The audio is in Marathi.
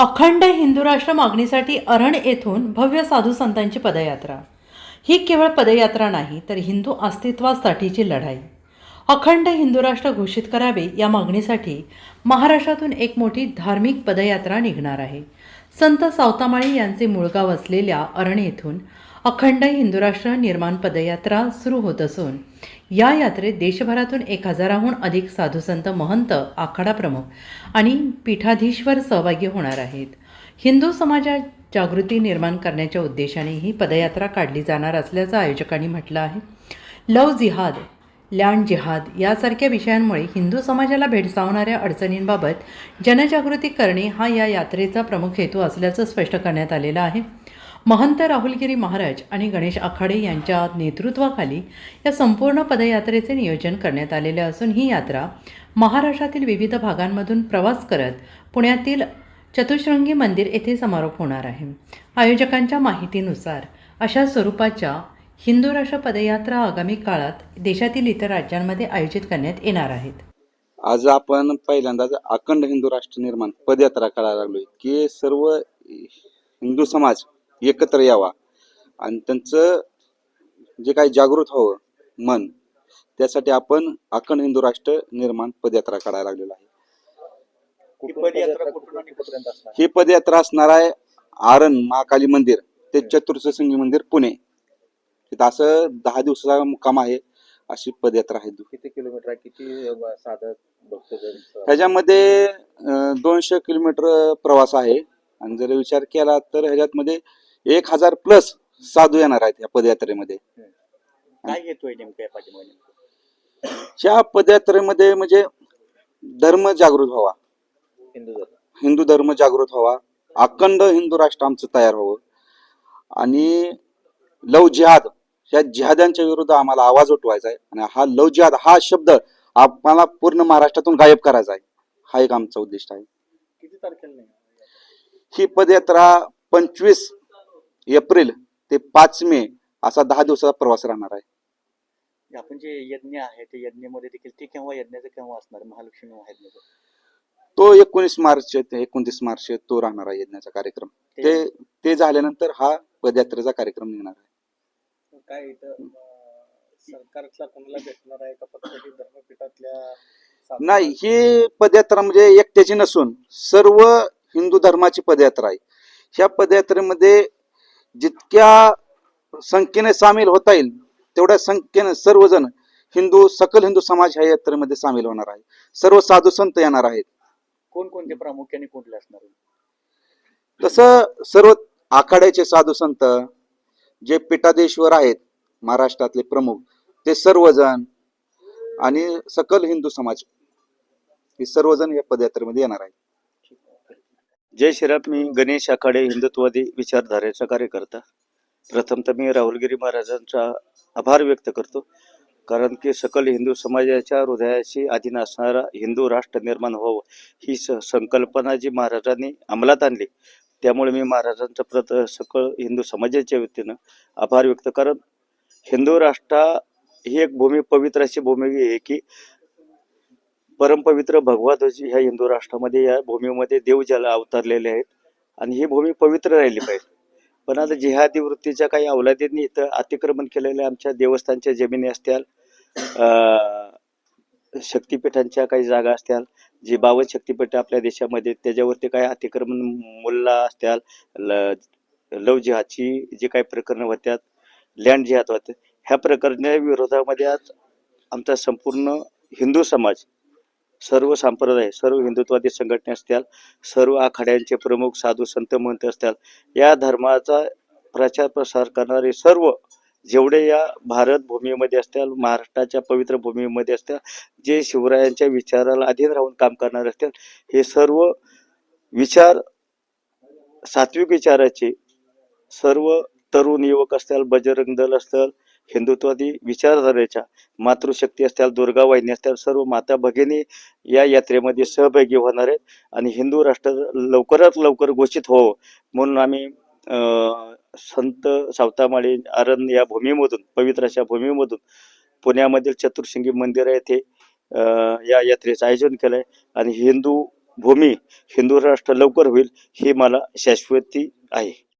अखंड हिंदू राष्ट्र मागणीसाठी अरण येथून भव्य साधू संतांची पदयात्रा. ही केवळ पदयात्रा नाही तर हिंदू अस्तित्वासाठीची लढाई. अखंड हिंदू राष्ट्र घोषित करावे या मागणीसाठी महाराष्ट्रातून एक मोठी धार्मिक पदयात्रा निघणार आहे. संत सावतामाळी यांचे मूळगाव असलेल्या अरण येथून अखंड हिंदू राष्ट्र निर्माण पदयात्रा सुरू होत असून या यात्रेत देशभरातून एक हजाराहून अधिक साधुसंत महंत आखाडा प्रमुख आणि पीठाधीश्वर सहभागी होणार आहेत. हिंदू समाजात जागृती निर्माण करण्याच्या उद्देशाने ही पदयात्रा काढली जाणार असल्याचं आयोजकांनी म्हटलं आहे. लव जिहाद लँड जिहाद यासारख्या विषयांमुळे हिंदू समाजाला भेडसावणाऱ्या अडचणींबाबत जनजागृती करणे हा या यात्रेचा प्रमुख हेतू असल्याचं स्पष्ट करण्यात आलेलं आहे. महंत राहुलगिरी महाराज आणि गणेश आखाडे यांच्या नेतृत्वाखाली या संपूर्ण पदयात्रेचे नियोजन करण्यात आलेले असून ही यात्रा महाराष्ट्रातील विविध भागांमधून प्रवास करत पुण्यातील चतुश्रृंगी मंदिर येथे समारोप होणार आहे. आयोजकांच्या माहितीनुसार अशा स्वरूपाच्या हिंदू राष्ट्र पदयात्रा आगामी काळात देशातील इतर राज्यांमध्ये आयोजित करण्यात येणार आहेत. आज आपण पहिल्यांदाच अखंड हिंदू राष्ट्र निर्माण पदयात्रा करायला लागलोय. की सर्व हिंदू समाज एकत्र यावा. आणि त्यांचं जे काही जागृत व्हावं मन त्यासाठी आपण अखंड हिंदू राष्ट्र निर्माण पदयात्रा काढायला लागलेलो आहे. ही पदयात्रा कुठून आणि कुठपर्यंत असणार? ही पदयात्रा असणार आहे आरण महाकाली मंदिर ते चतुर्संगी मंदिर पुणे. तिथं असं दहा दिवसाचा मुक्काम आहे अशी पदयात्रा आहे. किती किलोमीटर आहे? किती भक्तजन ह्याच्यामध्ये दोनशे किलोमीटर प्रवास आहे. आणि जर विचार केला तर ह्याच्यामध्ये एक हजार प्लस साधू येणार आहेत या पदयात्रेमध्ये. काय घेतोय नेमकं या पदयात्रेमध्ये म्हणजे धर्म जागृत व्हावा. हिंदू धर्म. हिंदू धर्म जागृत व्हावा. अखंड हिंदू राष्ट्र आमचं तयार व्हावं. आणि लव जिहाद. या जिहादांच्या विरुद्ध आम्हाला आवाज उठवायचा आहे. आणि हा लव जिहाद हा शब्द आम्हाला पूर्ण महाराष्ट्रातून गायब करायचा आहे. हा एक आमचा उद्दिष्ट आहे. किती तारखेला ही पदयात्रा पंचवीस एप्रिल ते पाच मे असा दहा दिवसाचा प्रवास राहणार आहे. आपण जे यज्ञ आहे ते यज्ञामध्ये देखील ते केव्हा यज्ञाचं केव्हा असणार? महालक्ष्मी तो एकोणीस मार्च ते एकोणतीस मार्च तो राहणार आहे यज्ञाचा कार्यक्रम. ते ते झाल्यानंतर हा पदयात्रेचा कार्यक्रम निघणार आहे. काय इथं सरकारचा कोणाला भेटणार आहे का? फक्त धर्मपीठातल्या नाही ही पदयात्रा म्हणजे एकट्याची नसून सर्व हिंदू धर्माची पदयात्रा आहे. ह्या पदयात्रेमध्ये जितक्या संख्येने सामील होता येईल तेवढ्या संख्येने सर्वजण हिंदू सकल हिंदू समाज ह्या यात्रेमध्ये सामील होणार आहे. सर्व साधू संत येणार आहेत. कोणकोणते प्रामुख्याने कुठले असणार तसं सर्व आखाड्याचे साधू संत जे पीठाधीश्वर आहेत महाराष्ट्रातले प्रमुख ते सर्वजण आणि सकल हिंदू समाज हे सर्वजण या पदयात्रेमध्ये येणार आहेत. जय श्रीराम मी गणेश आखाडे हिंदुत्ववादी विचारधारेचा कार्यकर्ता. प्रथमतः मी राहुलगिरी महाराजांचा आभार व्यक्त करतो कारण की सकल हिंदू समाजाच्या हृदयाशी अधीन असणारा हिंदू राष्ट्र निर्माण व्हावं ही संकल्पना जी महाराजांनी अंमलात आणली त्यामुळे मी महाराजांचा प्रत सकळ हिंदू समाजाच्या वतीनं आभार व्यक्त कारण हिंदू राष्ट्रा ही एक भूमी पवित्र अशी भूमी आहे की परमपवित्र भगवाध्वज ह्या हिंदू राष्ट्रामध्ये या भूमीमध्ये देव ज्याला अवतरलेले आहेत आणि ही भूमी पवित्र राहिली पाहिजे. पण आता जिहादी वृत्तीच्या काही अवलादींनी इथं अतिक्रमण केलेल्या आमच्या देवस्थानच्या जमिनी असतील शक्तिपीठांच्या काही जागा असतील जी बावन शक्तीपीठ आपल्या देशामध्ये त्याच्यावरती काय अतिक्रमण मुल्ला असतील ल लव जिहादची जी काही प्रकरणं होत्यात लँड जिहाद होत्या ह्या प्रकरणी विरोधामध्ये आज आमचा संपूर्ण हिंदू समाज सर्व संप्रदाय सर्व हिंदुत्वादी संघटने असतील सर्व आखाड्यांचे प्रमुख साधू संत महंत असतील या धर्माचा प्रचार प्रसार करणारे सर्व जेवढे या भारत भूमीमध्ये असतील महाराष्ट्राच्या पवित्र भूमीमध्ये असतील जे शिवरायांच्या विचाराला अधीन राहून काम करणारे असतील हे सर्व विचार सात्विक विचाराचे सर्व तरुण युवक असतील बजरंग दल असतील हिंदुत्वादी विचारधारेच्या मातृशक्ती असतील दुर्गा वाहिनी असतील सर्व माता भगिनी या यात्रेमध्ये सहभागी होणार आहेत. आणि हिंदू राष्ट्र लवकरात लवकर घोषित हो म्हणून आम्ही संत सावतामाळी आरण या भूमीमधून पवित्र अशा भूमीमधून पुण्यामधील चतुर्शिंगी मंदिर येथे अं, या यात्रेचं आयोजन केलं आहे आणि हिंदू भूमी हिंदू राष्ट्र लवकर होईल ही मला शाश्वती आहे.